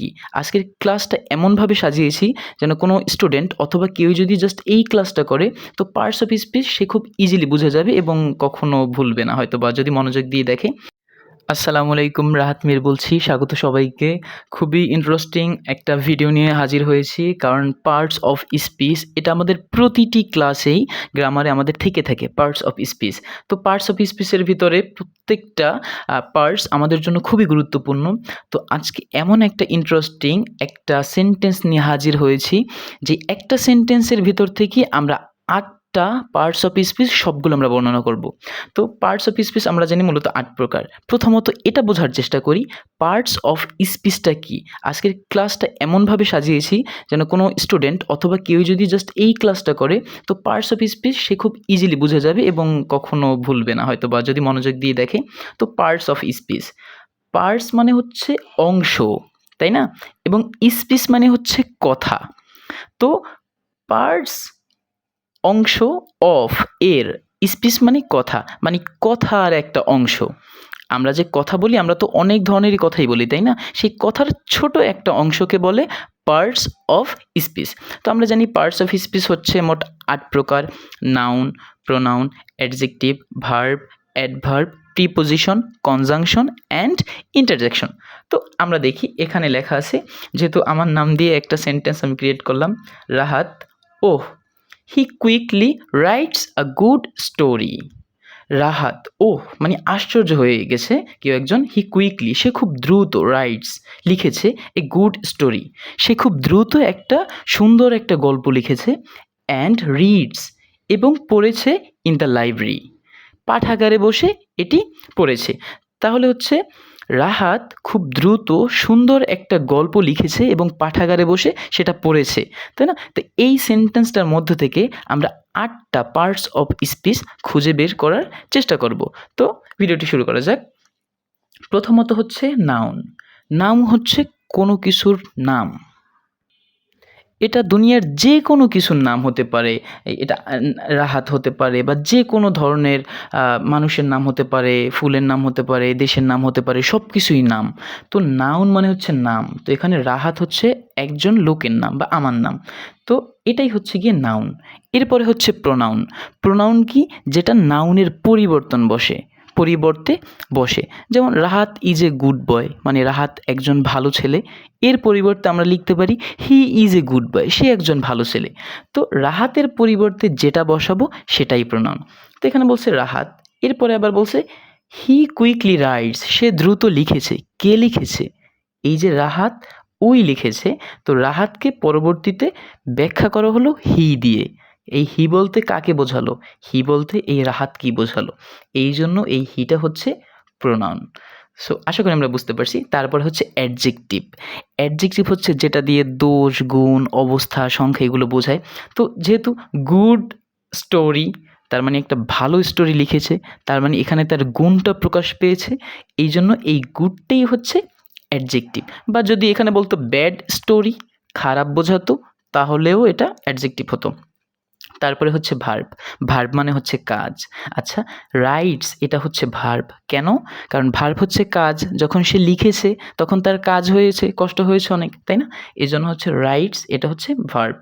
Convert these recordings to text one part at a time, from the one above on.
কি? আজকের ক্লাসটা এমনভাবে সাজিয়েছি যেন কোনো স্টুডেন্ট অথবা কেউ যদি জাস্ট এই ক্লাসটা করে, তো পার্টস অফ স্পিচ সে খুব ইজিলি বুঝে যাবে এবং কখনো ভুলবে না হয়তো বা যদি মনোযোগ দিয়ে দেখে। আসসালামু আলাইকুম, রাহাত মির বলছি। স্বাগত সবাইকে। খুবই ইন্টারেস্টিং একটা ভিডিও নিয়ে হাজির হয়েছি, কারণ পার্টস অফ স্পিচ এটা আমাদের প্রতিটি ক্লাসেই গ্রামারে আমাদের থেকে থাকে পার্টস অফ স্পিচ তো পার্টস অফ স্পিচের ভিতরে প্রত্যেকটা পার্টস আমাদের জন্য খুবই গুরুত্বপূর্ণ। তো আজকে এমন একটা ইন্টারেস্টিং একটা সেন্টেন্স নিয়ে হাজির হয়েছি, যে একটা সেন্টেন্সের ভিতর থেকে আমরা আটটা পার্টস অফ স্পিচ সবগুলো আমরা বর্ণনা করব। তো পার্টস অফ স্পিচ আমরা জানি মূলত আট প্রকার। প্রথমত এটা বোঝার চেষ্টা করি পার্টস অফ স্পিচটা কি? আজকের ক্লাসটা এমনভাবে সাজিয়েছি যেন কোনো স্টুডেন্ট অথবা কেউ যদি জাস্ট এই ক্লাসটা করে, তো পার্টস অফ স্পিচ সে খুব ইজিলি বুঝে যাবে এবং কখনো ভুলবে না হয়তো বা যদি মনোযোগ দিয়ে দেখে। তো পার্টস অফ স্পিচ পার্টস মানে হচ্ছে অংশ, তাই না? এবং স্পিচ মানে হচ্ছে কথা। তো পার্টস অংশ অফ এর স্পিচ মানে কথা মানে কথার একটা অংশ। আমরা যে কথা বলি, আমরা তো অনেক ধরনেরই কথাই বলি, তাই না? সেই কথার ছোট একটা অংশকে বলে পার্টস অফ স্পিচ তো আমরা জানি পার্টস অফ স্পিচ হচ্ছে মোট আট প্রকার noun pronoun adjective verb adverb preposition conjunction and interjection তো আমরা দেখি, এখানে লেখা আছে, যেহেতু আমার নাম দিয়ে একটা সেন্টেন্স আমি ক্রিয়েট করলাম, Rahat, oh he quickly writes a good story Rahat ও মানে আশ্চর্য হয়ে গেছে কেউ একজন। হি কুইকলি সে খুব দ্রুত রাইটস লিখেছে এ গুড স্টোরি সে খুব দ্রুত একটা সুন্দর একটা গল্প লিখেছে অ্যান্ড রিডস এবং পড়েছে ইন দ্য লাইব্রেরি পাঠাগারে বসে এটি পড়েছে। তাহলে হচ্ছে রাহাত খুব দ্রুত সুন্দর একটা গল্প লিখেছে এবং পাঠাগারে বসে সেটা পড়েছে, তাই না? তো এই সেন্টেন্সটার মধ্য থেকে আমরা আটটা পার্টস অফ স্পিচ খুঁজে বের করার চেষ্টা করব। তো ভিডিওটি শুরু করা যাক। প্রথমত হচ্ছে নাউন নাম হচ্ছে কোনো কিছুর নাম। এটা দুনিয়ার যে কোনো কিছুর নাম হতে পারে এটা রাহাত হতে পারে বা যে কোনো ধরনের মানুষের নাম হতে পারে, ফুলের নাম হতে পারে, দেশের নাম হতে পারে সব কিছুই নাম। তো নাউন মানে হচ্ছে নাম। তো এখানে রাহাত হচ্ছে একজন লোকের নাম বা আমার নাম। তো এটাই হচ্ছে গিয়ে নাউন এরপরে হচ্ছে প্রোনাউন প্রোনাউন কি? যেটা নাউনের পরিবর্তন বসে। পরিবর্তে বসে। যেমন Rahat is a good boy মানে রাহাত একজন ভালো ছেলে। এর পরিবর্তে আমরা লিখতে পারি হি ইজ এ গুড বয় সে একজন ভালো ছেলে। তো রাহাতের পরিবর্তে যেটা বসাবো, সেটাই প্রণাম তো এখানে বলছে রাহাত, এরপরে আবার বলছে হি কুইকলি রাইটস সে দ্রুত লিখেছে। কে লিখেছে? এই যে রাহাত, ওই লিখেছে। তো রাহাতকে পরবর্তীতে ব্যাখ্যা করা হলো হি দিয়ে। এই হি বলতে কাকে বোঝালো? হি বলতে এই রাহাত কি বোঝালো? এই জন্য এই হিটা হচ্ছে প্রোনাউন সো আশা করি আমরা বুঝতে পারছি। তারপর হচ্ছে অ্যাডজেক্টিভ অ্যাডজেক্টিভ হচ্ছে যেটা দিয়ে দোষ, গুণ, অবস্থা, সংখ্যা এগুলো বোঝায়। তো যেহেতু গুড স্টোরি তার মানে একটা ভালো স্টোরি লিখেছে, তার মানে এখানে তার গুণটা প্রকাশ পেয়েছে, এই জন্য এই গুডটাই হচ্ছে অ্যাডজেক্টিভ বা যদি এখানে বলতো ব্যাড স্টোরি খারাপ বোঝাতো, তাহলেও এটা অ্যাডজেক্টিভ হতো। তারপরে হচ্ছে ভার্ব ভার্ব মানে হচ্ছে কাজ। আচ্ছা রাইটস এটা হচ্ছে ভার্ব কেন? কারণ ভার্ব হচ্ছে কাজ। যখন সে লিখেছে, তখন তার কাজ হয়েছে, কষ্ট হয়েছে অনেক, তাই না? এই জন্য হচ্ছে রাইটস এটা হচ্ছে ভার্ব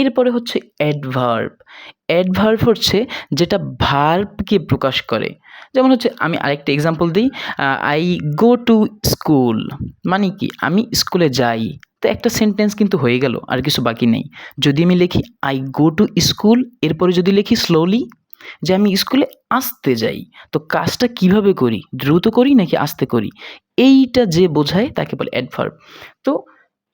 এরপরে হচ্ছে অ্যাডভার্ব অ্যাডভার্ব হচ্ছে যেটা ভার্বকে প্রকাশ করে। যেমন হচ্ছে, আমি আরেকটা এক্সাম্পল দিই। আই গো টু স্কুল মানে কি? আমি স্কুলে যাই। তো একটা সেন্টেন্স কিন্তু হয়ে গেল, আর কিছু বাকি নেই। যদি আমি লিখি আই গো টু স্কুল এরপরে যদি লিখি স্লোলি যে আমি স্কুলে আসতে যাই, তো কাজটা কীভাবে করি? দ্রুত করি নাকি আসতে করি? এইটা যে বোঝায় তাকে বলে অ্যাডভার্ব তো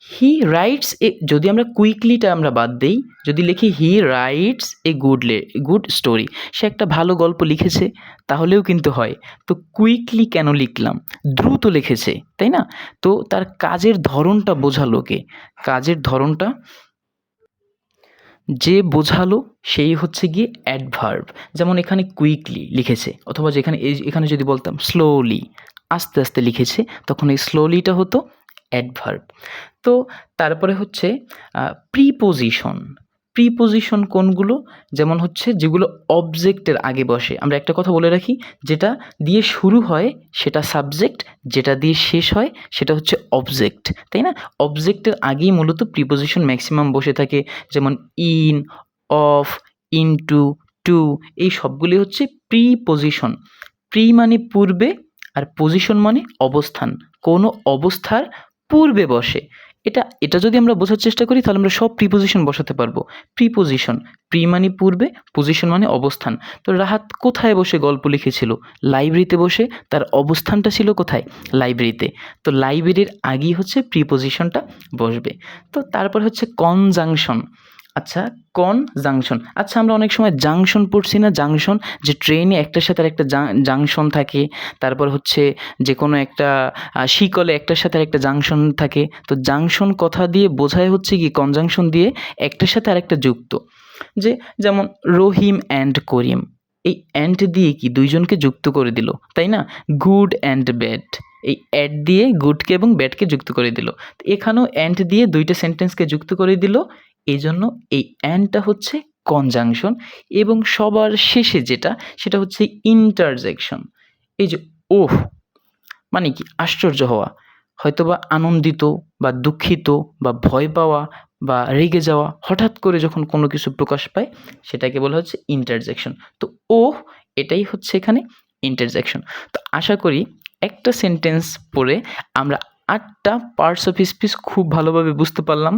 হি রাইটস এ যদি আমরা কুইকলিটা আমরা বাদ দিই, যদি লিখি হি রাইটস এ গুড লে গুড স্টোরি সে একটা ভালো গল্প লিখেছে, তাহলেও কিন্তু হয়। তো কুইকলি কেন লিখলাম? দ্রুত লিখেছে, তাই না? তো তার কাজের ধরনটা বোঝালো কে? কাজের ধরনটা? যে বোঝালো, সেই হচ্ছে গিয়ে অ্যাডভার্ব যেমন এখানে কুইকলি লিখেছে, অথবা যেখানে এখানে যদি বলতাম স্লোলি আস্তে আস্তে লিখেছে, তখন এই স্লোলিটা হতো অ্যাডভার্ব তো তারপরে হচ্ছে প্রিপোজিশন প্রিপোজিশন কোনগুলো? যেমন হচ্ছে যেগুলো অবজেক্টের আগে বসে। আমরা একটা কথা বলে রাখি, যেটা দিয়ে শুরু হয় সেটা সাবজেক্ট যেটা দিয়ে শেষ হয় সেটা হচ্ছে অবজেক্ট তাই না? অবজেক্টের আগেই মূলত প্রিপোজিশন ম্যাক্সিমাম বসে থাকে, যেমন ইন অফ ইনটু টু এই সবগুলি হচ্ছে প্রিপোজিশন প্রি মানে পূর্বে আর পজিশন মানে অবস্থান। কোনো অবস্থার পূর্বে বসে। এটা এটা যদি আমরা বোঝার চেষ্টা করি, তাহলে আমরা সব প্রিপোজিশন বসাতে পারব। প্রিপোজিশন প্রি মানে পূর্বে পজিশন মানে অবস্থান। তো রাহাত কোথায় বসে গল্প লিখেছিল? লাইব্রেরিতে বসে। তার অবস্থানটা ছিল কোথায়? লাইব্রেরিতে তো। লাইব্রেরির আগেই হচ্ছে প্রিপোজিশনটা বসবে। তো তারপর হচ্ছে কনজাংশন আচ্ছা কন জাংশন? আচ্ছা আমরা অনেক সময় জাংশন পড়ছি না। জাংশন, যে ট্রেনে একটার সাথে একটা জাংশন থাকে, তারপর হচ্ছে যে কোনো একটা শিকলে একটার সাথে একটা জাংশন থাকে। তো জাংশন কথা দিয়ে বোঝায় হচ্ছে কি কনজাংশন দিয়ে একটার সাথে আরেকটা যুক্ত? যে যেমন রহিম অ্যান্ড করিম, এই অ্যান্ড দিয়ে কি দুইজনকে যুক্ত করে দিল, তাই না? গুড অ্যান্ড ব্যাড এই অ্যাড দিয়ে গুডকে এবং ব্যাডকে যুক্ত করে দিল। এখানেও অ্যান্ড দিয়ে দুইটা সেন্টেন্সকে যুক্ত করে দিল এই জন্য এই অ্যান্ডটা হচ্ছে কনজাংশন এবং সবার শেষে যেটা, সেটা হচ্ছে ইন্টারজেকশন এই যে, ওহ! মানে কি? আশ্চর্য হওয়া। হয়তোবা আনন্দিত বা দুঃখিত বা ভয় পাওয়া বা রেগে যাওয়া হঠাৎ করে যখন কোনো কিছু প্রকাশ পায়, সেটাকে বলা হচ্ছে ইন্টারজেকশন তো ও এটাই হচ্ছে এখানে ইন্টারজেকশন তো আশা করি একটা সেন্টেন্স পড়ে আমরা আটটা পার্টস অফ স্পিচ খুব ভালোভাবে বুঝতে পারলাম।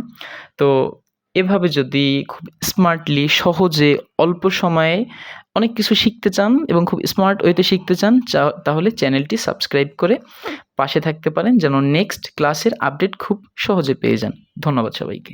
তো এভাবে যদি খুব স্মার্টলি সহজে, অল্প সময়ে অনেক কিছু শিখতে চান এবং খুব স্মার্ট ওয়েতে শিখতে চান তাহলে চ্যানেলটি সাবস্ক্রাইব করে পাশে থাকতে পারেন যেন নেক্সট ক্লাসের আপডেট খুব সহজে পেয়ে যান। ধন্যবাদ সবাইকে।